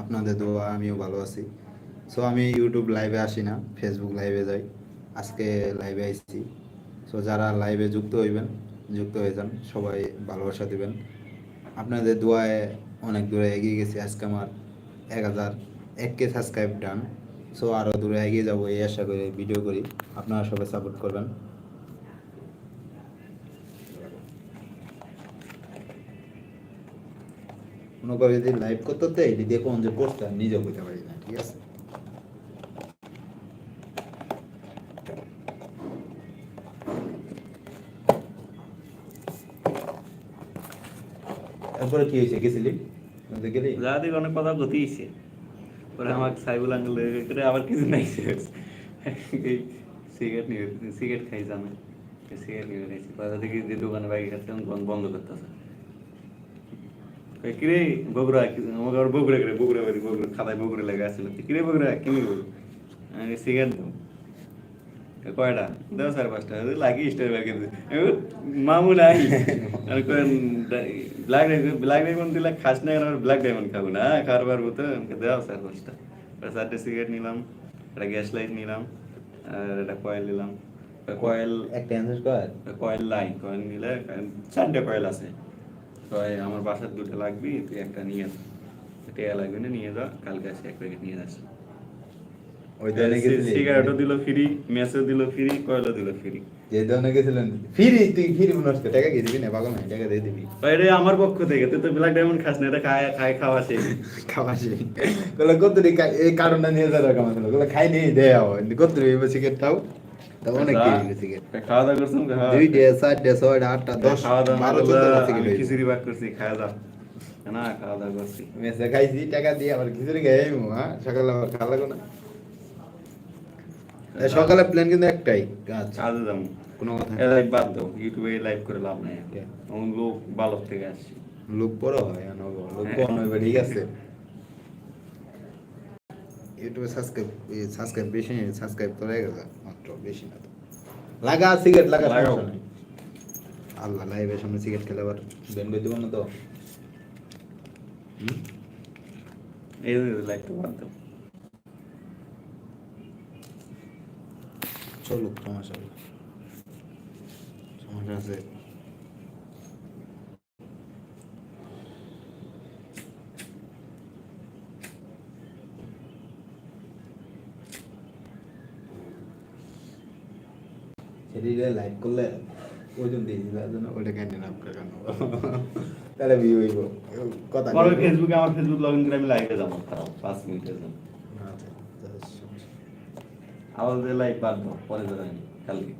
আপনাদের দোয়া, আমিও ভালো আছি। সো আমি ইউটিউব লাইভে আসি না ফেসবুক লাইভে যাই। আজকে লাইভে আইছি। সো যারা লাইভে যুক্ত হইবেন, যুক্ত হয়ে যান, সবাই ভালোবাসা দিবেন। আপনাদের দোয়ায় অনেক দূরে এগিয়ে গেছি, আজকে আমার এক হাজার এক কে সাবস্ক্রাইব ডান সো আরও দূরে এগিয়ে যাব, এই আশা করে ভিডিও করি। আপনারা সবাই সাপোর্ট করবেন। মনে যদি লাইভ করতে হতো এটি দিয়ে যে পোস্টটা নিজেও করতে পারি না, ঠিক আছে? তারপরে কি হয়েছে, গেছিলি? গেলি? অনেক কথা গতিয়েছে পরে আমাকে সাইবুল আঙ্গুল করে আবার কিছু নাই সিগারেট নিয়ে সিগারেট খাই জানে সিগারেট নিয়ে খাইছি। পরে দেখি যে দোকানে বাইক খাচ্ছে বন্ধ করতেছে। কিরে বগুড়া আমাকে আবার বগুড়া করে বগুড়া বাড়ি বগুড়া খাতায় বগুড়া লেগে আসছিল কিরে বগুড়া কেমনি বলব? আমি সিগারেট দেবো। কয়টা? দেও সাড়ে পাঁচটা। লাগি স্টার ব্যাগ মামু নাই আর কোন ব্ল্যাক ব্ল্যাক ডায়মন্ড দিলে খাস না আর ব্ল্যাক ডায়মন্ড খাব না। খাওয়ার পারব তো আমাকে দেওয়া সাড়ে পাঁচটা। চারটে সিগারেট নিলাম একটা গ্যাস লাইট নিলাম আর একটা কয়েল নিলাম। কয়েল একটা কয়েল লাই কয়েল নিলে চারটে কয়েল আছে। কয় আমার বাসার দুটো লাগবি তুই একটা নিয়ে যা। টেয়া লাগবে না নিয়ে যা কালকে আসে এক প্যাকেট নিয়ে যাস। ওই সিগারেটও দিল ফ্রি মেসও দিল ফ্রি দিল ফ্রি যে দোকানে গেছিলেন ফ্রি তুই ফ্রি হচ্ছে টাকা দিয়ে দিবি না? পাগল নাই টাকা দিয়ে দিবি। এটা আমার পক্ষ থেকে তুই তো ব্ল্যাক ডায়মন্ড খাস না এটা খায় খায় খাওয়া শেষ খাওয়া সেই। বলে কত এই কারণটা নিয়ে যাওয়ার বলে খাই নিয়ে দেয় কত সিগারেট খাও তা অনেক কিনে সিগারেট খাওয়া দাওয়া করছিলাম দুই ডে চারটে আটটা দশ বারো চোদ্দ করলে সিগারেট আমি হয়েছে। খিচুড়ি ভাগ করছি খাওয়া দাওয়া না খাওয়া দাওয়া করছি মেসে খাইছি টাকা দিয়ে আবার খিচুড়ি খাই হ্যাঁ সকালে আবার খাওয়া লাগো না সকালে প্ল্যান কিন্তু একটাই কাজ কাজে যাব কোনো কথা এ লাইভ বাদ দাও ইউটিউবে লাইভ করে লাভ নাই লোক বালক থেকে আসছি লোক বড় হয় আর লোক কম হবে ঠিক আছে ইউটিউবে সাবস্ক্রাইব সাবস্ক্রাইব বেশি সাবস্ক্রাইব তো হয়ে গেছে মাত্র বেশি না তো লাগা সিগারেট লাগা লাগাও। আল্লাহ লাইভের সামনে সিগারেট খেলে আবার বেন করে দেবো না তো? এই লাইভটা বাদ দাও চলুক সমস্যা নেই। সমস্যা আছে সেদিকে লাইক করলে ওজন দিয়ে দিবে জন্য ওটা কেন না আপনার কেন তাহলে ভিউ হইব কথা পরে বলব। ফেসবুকে আমার ফেসবুক লগ ইন করে আমি লাইভে যাব তাও পাঁচ মিনিটের জন্য আওয়াজ দিয়ে লাইভ বাদ দাও পরে যাবেন কালকে